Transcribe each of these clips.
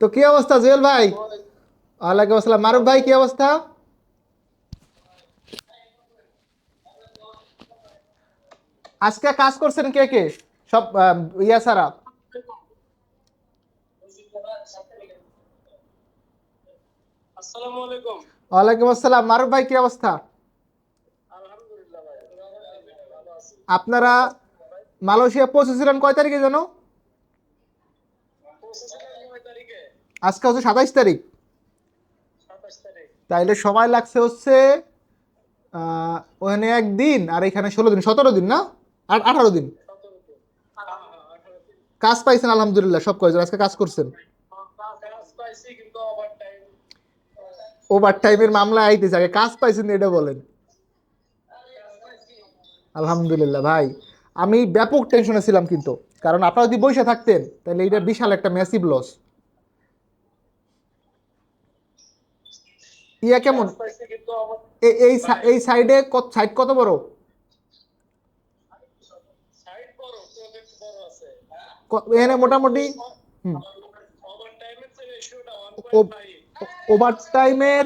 তো কি অবস্থা জুয়েল ভাই? ওয়ালাইকুম আসসালাম। মারুফ ভাই কি অবস্থা? আজকে কাজ করছেন কে কে? সব ইয়া সারা ওয়ালাইকুম আসসালাম। মারুফ ভাই কি অবস্থা? আপনারা মালয়েশিয়া পৌঁছেছিলেন কয় তারিখে জানো পৌঁছেছিলাম নয় তারিখে আজকে হচ্ছে সাতাইশ তারিখ। তাইলে সময় লাগছে হচ্ছে আহ, ওখানে একদিন আর এখানে ষোলো দিন সতেরো দিন না? আর আঠারো দিন। কাজ পাইছেন আলহামদুলিল্লাহ সব কয়েকজন আজকে কাজ করছেন? ওভার টাইম ওভার টাইমের মামলা আইতেছে আগে কাজ পাইছেন এটা বলেন। আলহামদুলিল্লাহ ভাই। আমি ব্যাপক টেনশনে ছিলাম কিন্তু কারণ আপনারা যদি বসে থাকতেন তাহলে এটা বিশাল একটা ম্যাসিভ লস ইয়া কেমন? এই এই সাইডে কত সাইড কত বড়? এখানে মোটামুটি ওভার টাইমের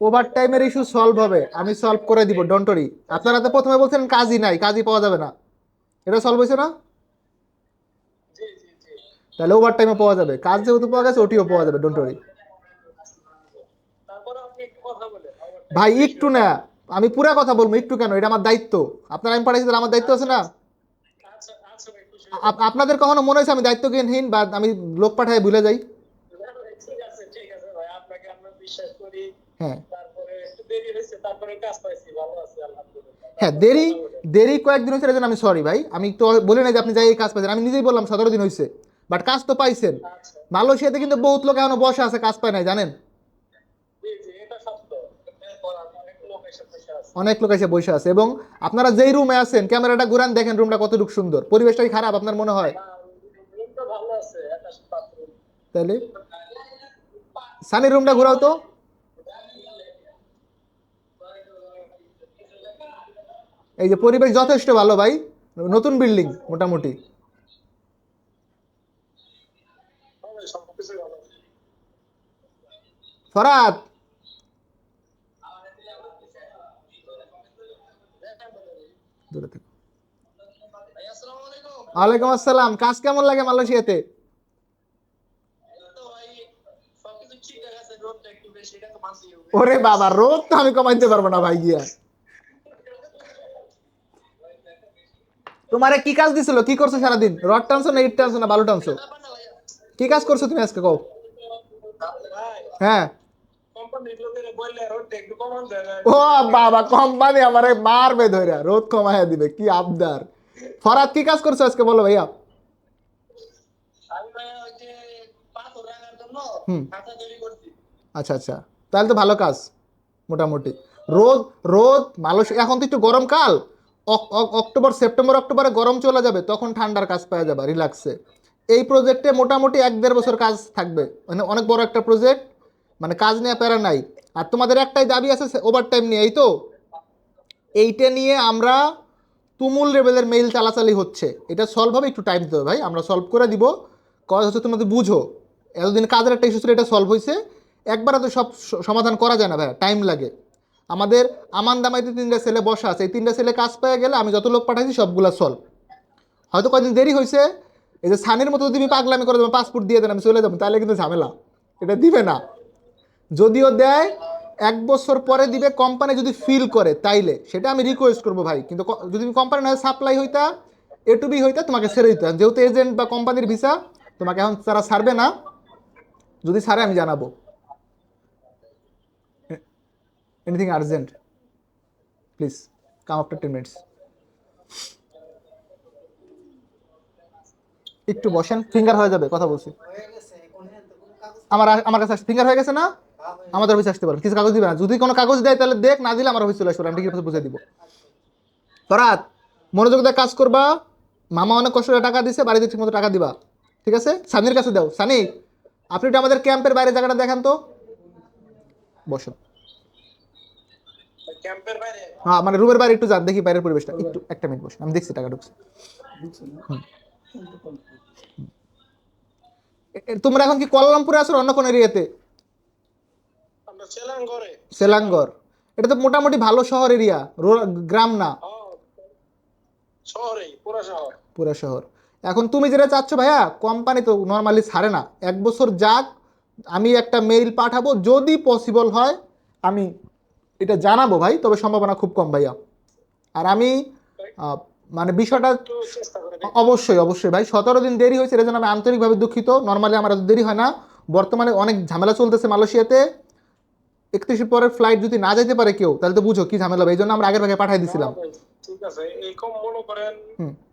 ওভার টাইমের ইস্যু সলভ হবে। আমি সলভ করে দিব ডন্টরি আপনারা তো প্রথমে বলছেন কাজই নাই কাজই পাওয়া যাবে না। এটা সলভ হয়েছে না? তাহলে ওভার টাইমে পাওয়া যাবে। কাজ যেহেতু পাওয়া গেছে ওটিও পাওয়া যাবে ডন্টরি তারপরে আপনি একটু কথা বলেন overtime ভাই একটু না আমি পুরা কথা বলব একটু কেন? এটা আমার দায়িত্ব। আপনারা আমি পাঠাইছি আমার দায়িত্ব আছে না? আপনাদের কখনো মনে হয়েছে আমি দায়িত্ব দায়িত্বজ্ঞানহীন বা আমি লোক পাঠায় ভুলে যাই? হ্যাঁ। হ্যাঁ দেরি দেরি কয়েকদিন হয়েছে আমি সরি ভাই। আমি তো বলি না যে আপনি যাই এই কাজ পাইছেন। আমি নিজেই বললাম সতেরো দিন হয়েছে বাট কাজ তো পাইছেন। আচ্ছা। মালয়েশিয়াতে কিন্তু বহুত লোক এখনও বসে আছে কাজ পায় নাই জানেন জি জি এটা সত্য এরপর আর অনেক লোক এসে বসে আছে অনেক লোক এসে বসে আছে এবং আপনারা যেই রুমে আছেন, ক্যামেরাটা ঘুরান, দেখেন রুমটা কতটুকু সুন্দর। পরিবেশটা কি খারাপ, আপনার মনে হয়? তাহলে সানির রুমটা ঘুরাও তো। এই যে পরিবেশ যথেষ্ট ভালো ভাই, নতুন বিল্ডিং মোটামুটি। ফরাত দূরে থেকো। ওয়ালাইকুম আসসালাম, কাজ কেমন লাগে মালয়েশিয়াতে? ওরে বাবা, রোদ তো আমি কমাইতে পারব না ভাই গিয়া। তোমারে কি কাজ দিছিল? কি করছ সারাদিন? রড টানছো না ইট টানছো না বালু টানছো? কি কাজ করছ তুমি আজকে কও? হ্যাঁ। ও বাবা কোম্পানি আমারে মারবে ধরে রোদ কমাইয়া দিবে, কি আবদার। ফরাত কি কাজ করছ আজকে বলো ভাইয়া? আচ্ছা আচ্ছা। তাহলে তো ভালো কাজ, মোটামুটি। রোদ রোদ মালয়েশিয়া এখন তো একটু গরমকাল অক- অক- অক্টোবর, সেপ্টেম্বর, অক্টোবরে গরম চলে যাবে, তখন ঠান্ডার কাজ পাওয়া যাবে রিল্যাক্সে এই প্রজেক্টে মোটামুটি এক দেড় বছর কাজ থাকবে মানে অনেক বড় একটা প্রজেক্ট মানে কাজ নিয়ে প্যারা নাই। আর তোমাদের একটাই দাবি আছে ওভার টাইম নিয়ে, এই তো? এইটা নিয়ে আমরা তুমুল লেভেলের মেইল চালাচালি হচ্ছে। এটা সলভ হবে, একটু টাইম দিতে হবে ভাই। আমরা সলভ করে দিব। কজ হচ্ছে তোমাদের বুঝো, এতদিন কাজের একটা ইস্যু ছিল, এটা সলভ হয়েছে। একবারে তো সব সমাধান করা যায় না ভাই টাইম লাগে। আমাদের আমান দামাইতে তিনটা ছেলে বসা আছে। এই তিনটা ছেলে কাজ পেয়ে গেলে আমি যত লোক পাঠাইছি, সবগুলা সলভ হয়তো কয়েকদিন দেরি হয়েছে, এই যে সানির মতো যদি তুমি পাগলামি করে দেবো পাসপোর্ট দিয়ে দেন, আমি চলে যাব, তাহলে কিন্তু ঝামেলা। এটা দিবে না। যদিও দেয় এক বছর পরে দিবে কোম্পানি যদি ফিল করে তাইলে। সেটা আমি রিকোয়েস্ট করব ভাই। কিন্তু যদি তুমি কোম্পানি না সাপ্লাই হইতা এ টু বি হইতা তোমাকে ছেড়ে দিতে যেহেতু এজেন্ট বা কোম্পানির ভিসা তোমাকে এখন তারা ছাড়বে না। যদি ছাড়ে আমি জানাব। Anything urgent please come after ten minutes একটু বসেন ফিঙ্গার হয়ে যাবে কথা বলছি। আমার আমার কাছে ফিঙ্গার হয়ে গেছে না? আমাদের অফিসে আসতে পারবেন কিছু কাগজ দিবে না। যদি কোনো কাগজ দেয় তাহলে দেখ না দিলে আমার অফিস চলে আসবে। আমি ঠিক বুঝে দিব। ফরাত মনোযোগ দিয়ে কাজ করবা। মামা অনেক কষ্ট করে টাকা দিছে বাড়িতে ঠিক মতো টাকা দিবা। ঠিক আছে? সানির কাছে দাও। সানি আপনি একটু আমাদের ক্যাম্পের বাইরে জায়গাটা দেখান তো। বসো। হ্যাঁ মানে রুমের বাইরে একটু যান। দেখি বাইরের পরিবেশটা। একটু একটা মিনিট বসে। আমি দেখছি টাকা ঢুকছে। তোমরা এখন কি কোয়ালালামপুরে আছো অন্য কোনো এরিয়াতে? সেলাঙ্গর। এটা তো মোটামুটি ভালো শহর এরিয়া গ্রাম না। পুরা শহর। এখন তুমি যেটা চাচ্ছ ভাইয়া কোম্পানি তো নর্মালি ছাড়ে না। এক বছর যাক আমি একটা মেইল পাঠাবো যদি পসিবল হয় আমি এটা জানাব ভাই তবে সম্ভাবনা খুব কম ভাইয়া। আর আমি মানে বিষয়টা অবশ্যই অবশ্যই ভাই সতেরো দিন দেরি হয়েছে এর জন্য আমি আন্তরিকভাবে দুঃখিত। নর্মালি আমার এত দেরি হয় না। বর্তমানে অনেক ঝামেলা চলতেছে মালয়েশিয়াতে। একত্রিশের পরে ফ্লাইট যদি না যেতে পারে কেউ তাহলে তো বুঝো কি ঝামেলা হবে। এই জন্য আমরা আগের ভাগে পাঠিয়ে দিছিলাম। ঠিক আছে। এই কম মনে করেন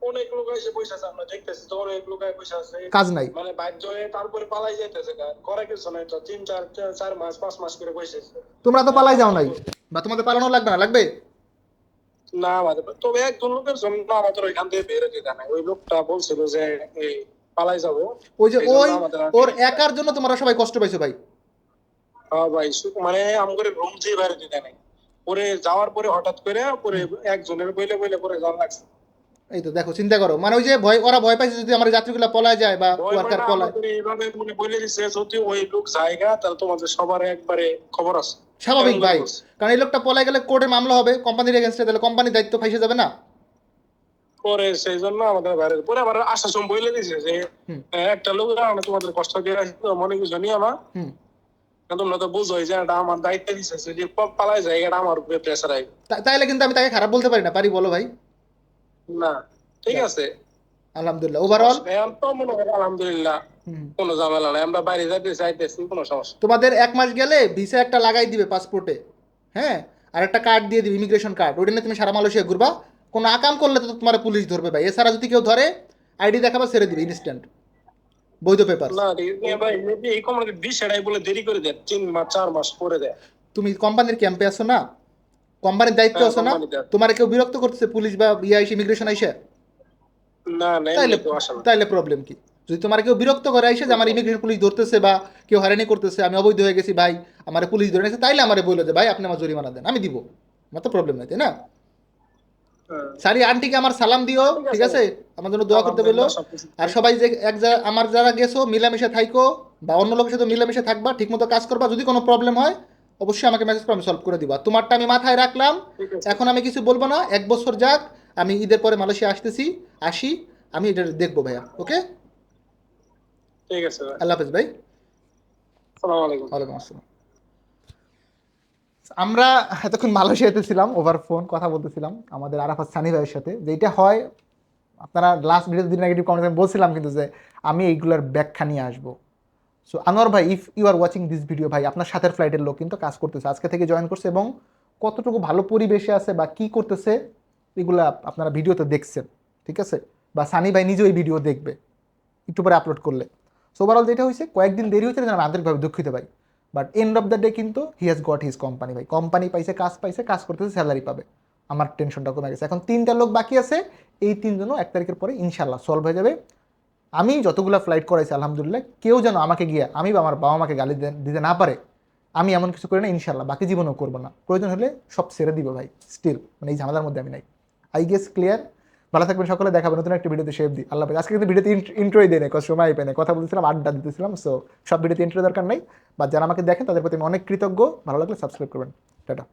অনেক লোক এসে পয়সা আছে আমরা দেখতেছি তো অনেক লোক পয়সা আছে। কাজ নাই। মানে বাধ্য হয়ে তারপরে পালাই যাইতেছে করে কিছু নাই তো তিন চার চার মাস পাঁচ মাস করে বসে তোমরা তো পালাই যাও নাই। বা তোমাদের পালানো লাগবে না লাগবে? না আমাদের তবে একজন লোকের জন্য আমাদের ওইখান থেকে বেরো দিতে নাই ওই লোকটা বলছিল যে এই পালাই যাব। ওই যে ওই ওর একার জন্য তোমরা সবাই কষ্ট পাইছো ভাই। হ্যাঁ ভাই মানে আমাদের রুম যে বাইরে দিতে নাই। পরে যাওয়ার পরে হঠাৎ করে পরে একজনের বইলে বইলে পরে যাওয়া লাগছে। এই তো দেখো চিন্তা করো। মানে ওই যে ভয় ওরা ভয় পাইছে যদি আমার যাত্রীগুলো পলায় যায় বা ওয়ার্কার পলায়। এইভাবে মনে বলে দিছে যদি ওই লোক জায়গা তাহলে তোমাদের সবার একবারে খবর আছে। স্বাভাবিক ভাই। কারণ এই লোকটা পলায় গেলে কোর্টে মামলা হবে কোম্পানির এগেনস্টে তাহলে কোম্পানির দায়িত্ব ফাইসে যাবে না? পরে সেই জন্য আমাদের বাইরে পরে আবার আসার সময় বলে দিছে যে একটা লোক তোমাদের কষ্ট দিয়ে মনে কিছু আমার হুম। তোমরা তো বুঝোই যে এটা আমার দায়িত্ব দিছে যদি প- যায় এটা আমার উপরে প্রেসার আইবে। তাইলে কিন্তু আমি তাকে খারাপ বলতে পারি না পারি বলো ভাই। না ঠিক আছে। আলহামদুলিল্লাহ ওভারঅল তো মনে হয় আলহামদুলিল্লাহ কোনো ঝামেলা নাই আমরা বাইরে যাইতে চাইতেছি কোনো সমস্যা তোমাদের এক মাস গেলে ভিসা একটা লাগাই দিবে পাসপোর্টে হ্যাঁ? আর একটা কার্ড দিয়ে দিবে ইমিগ্রেশন কার্ড ওইটা নিয়ে তুমি সারা মালয়েশিয়া ঘুরবা। কোনো আকাম করলে তো তোমার পুলিশ ধরবে ভাই। এছাড়া যদি কেউ ধরে আইডি দেখাবা ছেড়ে দিবে ইনস্ট্যান্ট বৈধ পেপার না এই- এই ভাই এই কোম্পানি বিষয়টাই বলে দেরি করে দেয়। তিন মাস চার মাস পরে দেয়। তুমি কোম্পানির ক্যাম্পে আছো না? কোম্পানির দায়িত্ব আছো না? তোমার কেউ বিরক্ত করতেছে পুলিশ বা ইয়া এসে ইমিগ্রেশন আইসে? না না তাইলে তাইলে প্রবলেম কি? যদি তোমার কেউ বিরক্ত করে আইসে যে আমার ইমিগ্রেশন পুলিশ ধরতেছে বা কেউ হারানি করতেছে আমি অবৈধ হয়ে গেছি ভাই আমার পুলিশ ধরে নিয়েছে তাইলে আমার বলল যে ভাই আপনি আমার জরিমানা দেন আমি দিব। আমার তো প্রবলেম নাই তাই না। সারি আন্টিকে আমার সালাম দিও ঠিক আছে। আমার জন্য দোয়া করতে বলল আর সবাই যে এক আমার যারা গেছো মিলামিশে থাইকো বা অন্য লোকের সাথে মিলামিশে থাকবা ঠিকমতো কাজ করবা। যদি কোনো প্রবলেম হয় অবশ্যই আমাকে মেসেজ করে আমি সলভ করে দিবা। তোমারটা আমি মাথায় রাখলাম। এখন আমি কিছু বলব না। এক বছর যাক আমি ঈদের পরে মালয়েশিয়া আসতেছি আসি আমি এটা দেখব ভাইয়া ওকে ঠিক আছে আল্লাহ হাফেজ ভাই। আসসালামু আলাইকুম। ওয়ালাইকুম আসসালাম। আমরা এতক্ষণ মালয়েশিয়াতে ছিলাম ওভার ফোন কথা বলতেছিলাম আমাদের আরাফাত সানি ভাইয়ের সাথে। যেটা হয়, আপনারা লাস্ট ভিডিওতে দিন নেগেটিভ কমেন্ট বলছিলাম কিন্তু যে আমি এইগুলোর ব্যাখ্যা নিয়ে আসব। সো আনোয়ার ভাই if you are watching this video ভাই, আপনার সাথের ফ্লাইটের লোক কিন্তু কাজ করতেছে, আজকে থেকে জয়েন করছে এবং কতটুকু ভালো পরিবেশে আছে বা কি করতেছে, এগুলা আপনারা ভিডিওতে দেখছেন, ঠিক আছে? বা সানি ভাই নিজেও এই ভিডিও দেখবে, একটু পরে আপলোড করলে। সো ওভারঅল যেটা হয়েছে, কয়েকদিন দেরি হয়েছে আমি আন্তরিকভাবে দুঃখিত, ভাই। But end of the day কিন্তু he has got his company ভাই। কোম্পানি পাইছে, কাজ পাইছে, কাজ করতেছে স্যালারি পাবে। আমার টেনশনটা কমে গেছে। এখন তিনটা লোক বাকি আছে, এই তিনজনও এক তারিখের পরে ইনশাল্লাহ সলভ হয়ে যাবে। আমি যতগুলো ফ্লাইট করাইছি, আলহামদুলিল্লাহ, কেউ যেন আমাকে গিয়ে, আমি বা আমার বাবা মাকে গালি দিতে না পারে, আমি এমন কিছু করি না ইনশাল্লাহ বাকি জীবনেও করব না। প্রয়োজন হলে সব ছেড়ে দিব ভাই স্টিল মানে এই ঝামেলার মধ্যে আমি নাই। আই গেস ক্লিয়ার ভালো থাকবেন সকলে, দেখাবো নতুন একটা ভিডিওতে, শেপ দিই আল্লাহ আজকে কিন্তু ভিডিওতে ইন্ট্রোই দেয় না সময় না কথা বলছিলাম আড্ডা দিতেছিলাম সো সব ভিডিওতে ইন্ট্রো দরকার নাই। বা যারা আমাকে দেখেন, তাদের প্রতি আমি অনেক কৃতজ্ঞ। ভালো লাগলে সাবস্ক্রাইব করবেন। টাটা।